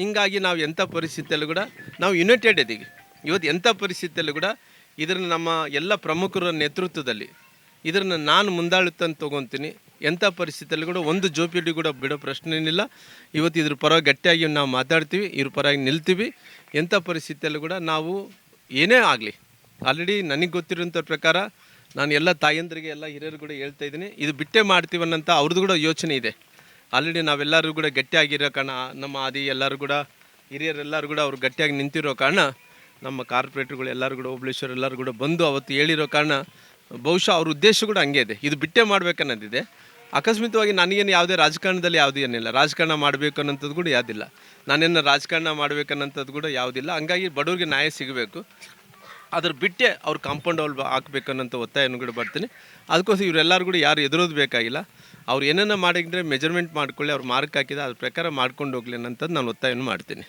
ಹಿಂಗಾಗಿ ನಾವು ಎಂಥ ಪರಿಸ್ಥಿತಿಯಲ್ಲೂ ಕೂಡ ನಾವು ಯುನೈಟೆಡ್ ಇದ್ದೀವಿ ಇವತ್ತು ಎಂಥ ಪರಿಸ್ಥಿತಿಯಲ್ಲೂ ಕೂಡ ಇದನ್ನು ನಮ್ಮ ಎಲ್ಲ ಪ್ರಮುಖರ ನೇತೃತ್ವದಲ್ಲಿ ಇದನ್ನು ನಾನು ಮುಂದಾಳುತ್ತಂತ ತೊಗೊತೀನಿ. ಎಂಥ ಪರಿಸ್ಥಿತಿಯಲ್ಲೂ ಕೂಡ ಒಂದು ಜೋಪಿಡಿ ಕೂಡ ಬಿಡೋ ಪ್ರಶ್ನೆ ಏನಿಲ್ಲ. ಇವತ್ತು ಇದ್ರ ಪರವಾಗಿ ಗಟ್ಟಿಯಾಗಿ ನಾವು ಮಾತಾಡ್ತೀವಿ, ಇದ್ರ ಪರವಾಗಿ ನಿಲ್ತೀವಿ. ಎಂಥ ಪರಿಸ್ಥಿತಿಯಲ್ಲೂ ಕೂಡ ನಾವು ಏನೇ ಆಗಲಿ ಆಲ್ರೆಡಿ ನನಗೆ ಗೊತ್ತಿರುವಂಥ ಪ್ರಕಾರ ನಾನು ಎಲ್ಲ ತಾಯಂದ್ರಿಗೆ, ಎಲ್ಲ ಹಿರಿಯರು ಕೂಡ ಹೇಳ್ತಾ ಇದ್ದೀನಿ. ಇದು ಬಿಟ್ಟೆ ಮಾಡ್ತೀವನ್ನಂತ ಅವ್ರದ್ದು ಕೂಡ ಯೋಚನೆ ಇದೆ. ಆಲ್ರೆಡಿ ನಾವೆಲ್ಲರೂ ಕೂಡ ಗಟ್ಟಿಯಾಗಿರೋ ಕಾರಣ, ನಮ್ಮ ಆದಿ ಎಲ್ಲರೂ ಕೂಡ, ಹಿರಿಯರೆಲ್ಲರೂ ಕೂಡ ಅವ್ರು ಗಟ್ಟಿಯಾಗಿ ನಿಂತಿರೋ ಕಾರಣ, ನಮ್ಮ ಕಾರ್ಪೊರೇಟ್ರುಗಳು ಎಲ್ಲರೂ ಕೂಡ ಓಬಳೇಶ್ವರ್ ಎಲ್ಲರೂ ಕೂಡ ಬಂದು ಅವತ್ತು ಹೇಳಿರೋ ಕಾರಣ, ಬಹುಶಃ ಅವ್ರ ಉದ್ದೇಶ ಕೂಡ ಹಂಗೆ ಇದೆ. ಇದು ಬಿಟ್ಟೆ ಮಾಡ್ಬೇಕನ್ನೋದಿದೆ ಅಕಸ್ಮಿತವಾಗಿ ನನಗೇನು ಯಾವುದೇ ರಾಜಕಾರಣದಲ್ಲಿ ಯಾವುದೂ ಏನಿಲ್ಲ. ರಾಜಕಾರಣ ಮಾಡಬೇಕು ಅನ್ನೋಂಥದ್ದು ಕೂಡ ಯಾವುದಿಲ್ಲ. ನಾನೇನು ರಾಜಕಾರಣ ಮಾಡಬೇಕನ್ನೋಂಥದ್ದು ಕೂಡ ಯಾವುದಿಲ್ಲ. ಹಂಗಾಗಿ ಬಡವ್ರಿಗೆ ನ್ಯಾಯ ಸಿಗಬೇಕು. ಅದ್ರ ಬಿಟ್ಟೆ ಅವ್ರು ಕಾಂಪೌಂಡ್ ಅವ್ರು ಹಾಕ್ಬೇಕು ಅನ್ನೋಂಥ ಒತ್ತಾಯನೂ ಕೂಡ ಬರ್ತೀನಿ. ಅದಕ್ಕೋಸ್ಕರ ಇವರೆಲ್ಲರೂ ಕೂಡ ಯಾರು ಎದುರೋದು ಬೇಕಾಗಿಲ್ಲ. ಅವ್ರು ಏನನ್ನ ಮಾಡಿದ್ರೆ ಮೆಜರ್ಮೆಂಟ್ ಮಾಡ್ಕೊಳ್ಳಿ, ಅವ್ರು ಮಾರ್ಕ್ ಹಾಕಿದ ಅದ್ರ ಪ್ರಕಾರ ಮಾಡ್ಕೊಂಡು ಹೋಗ್ಲಿ ಅನ್ನೋಂಥದ್ದು ನಾನು ಒತ್ತಾಯವನ್ನು ಮಾಡ್ತೀನಿ.